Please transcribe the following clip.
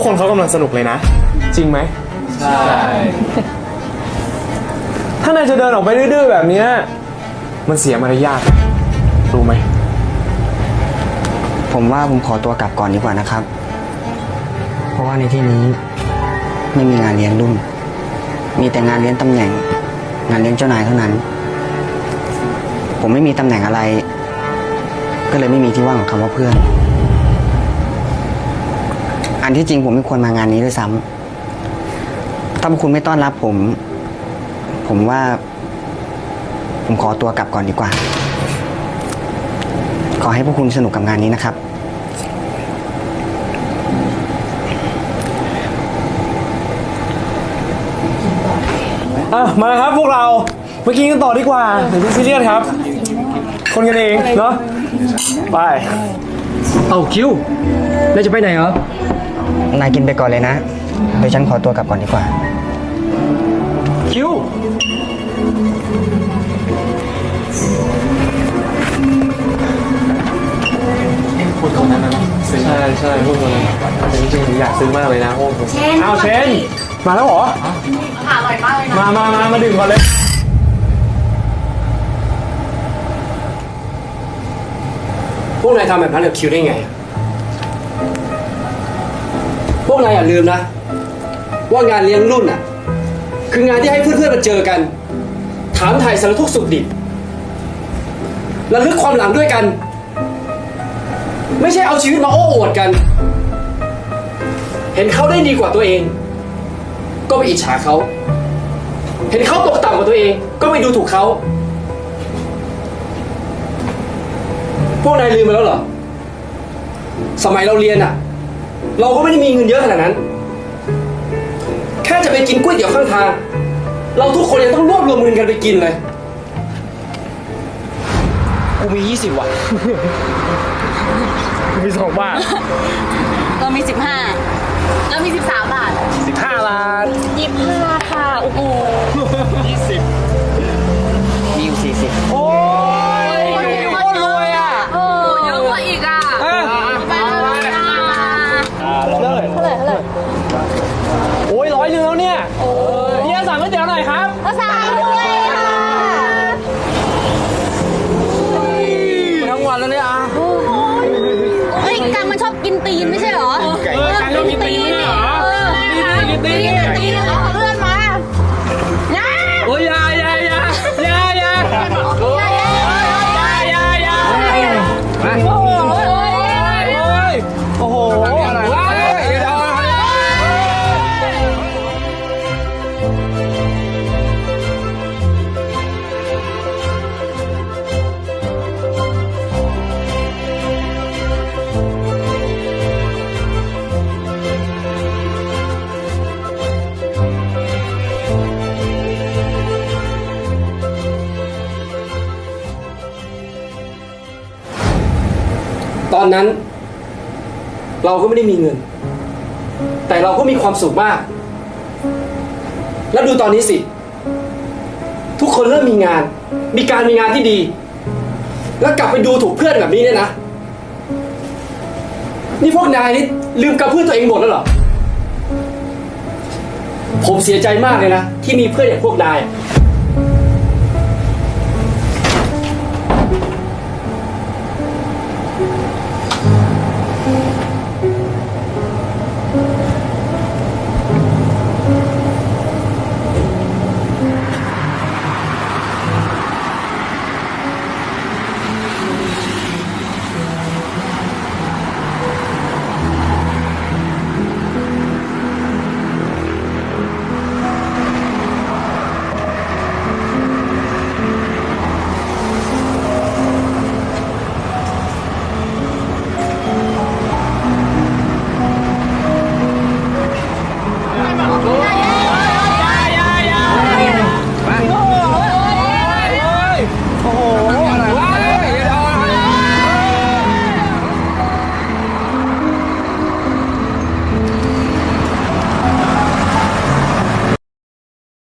กคนเขากำลังสนุกเลยนะ จริงไหม ใช่ ถ้านายจะเดินออกไปดื้อๆแบบเนี้ยมันเสียมารยาทรู้ไหม ผมว่าผมขอตัวกลับก่อนดีกว่านะครับ เพราะว่าในที่นี้ไม่มีงานเลี้ยงรุ่น มีแต่งานเลี้ยงตำแหน่ง งานเลี้ยงเจ้านายเท่านั้น ผมไม่มีตำแหน่งอะไร ก็เลยไม่มีที่ว่างของคำว่าเพื่อน อันที่จริงผมไม่ควรมางานนี้ด้วยซ้ำถ้าพวกคุณไม่ต้อนรับผม ผมว่า ผมขอตัวกลับก่อนดีกว่า ขอให้พวกคุณสนุกกับงานนี้นะครับ อะ มาครับพวกเราไปกินกันต่อดีกว่าเดี๋ยวพี่ซีเรียสครับ คนกันเองเนาะ ไป เอาคิวนายจะไปไหนเหรอ นายกินไปก่อนเลยนะ เดี๋ยวฉันขอตัวกลับก่อนดีกว่า คิว พูดตรงนั้นนะใช่ใช่พูดตรงนั้นแต่จริงๆผมอยากซื้อมากเลยนะพวกผมเชนอ้าวเชน มาแล้วเหรอ ค่ะอร่อยมากเลยนะ มามามามาดื่มก่อนเลย พวกนายทำแบบนั้นกับคิวได้ไง พวกนายอย่าลืมนะ ว่างานเลี้ยงรุ่นอะ คืองานที่ให้เพื่อนๆมาเจอกัน ถามถ่ายสารทุกข์สุขดิบระลึกความหลังด้วยกัน ไม่ใช่เอาชีวิตมาโอ้อวดกัน เห็นเขาได้ดีกว่าตัวเอง ก็ไปอิจฉาเขา เห็นเขาตกต่ำกว่าตัวเอง ก็ไปดูถูกเขา พวกนายลืมไปแล้วเหรอ สมัยเราเรียนอะ เราก็ไม่ได้มีเงินเยอะขนาดนั้น แค่จะไปกินก๋วยเตี๋ยวข้างทาง เราทุกคนยังต้องรวบรวมเงินกันไปกินเลย กูมียี่สิบว่ะมีสองบาท เรามี15เรา กังมันชอบกินตีนไม่ใช่เหรอไก่กังชอบกินตีนไม่ใช่เหรอเออกินตีนตีนตีน นั้น เราก็ไม่ได้มีเงิน แต่เราก็มีความสุขมาก แล้วดูตอนนี้สิ ทุกคนเริ่มมีงาน มีการมีงานที่ดี แล้วกลับไปดูถูกเพื่อนแบบนี้เนี่ยนะ นี่พวกนายนี่ลืมกับเพื่อนตัวเองหมดแล้วเหรอผมเสียใจมากเลยนะ ที่มีเพื่อนอย่างพวกนาย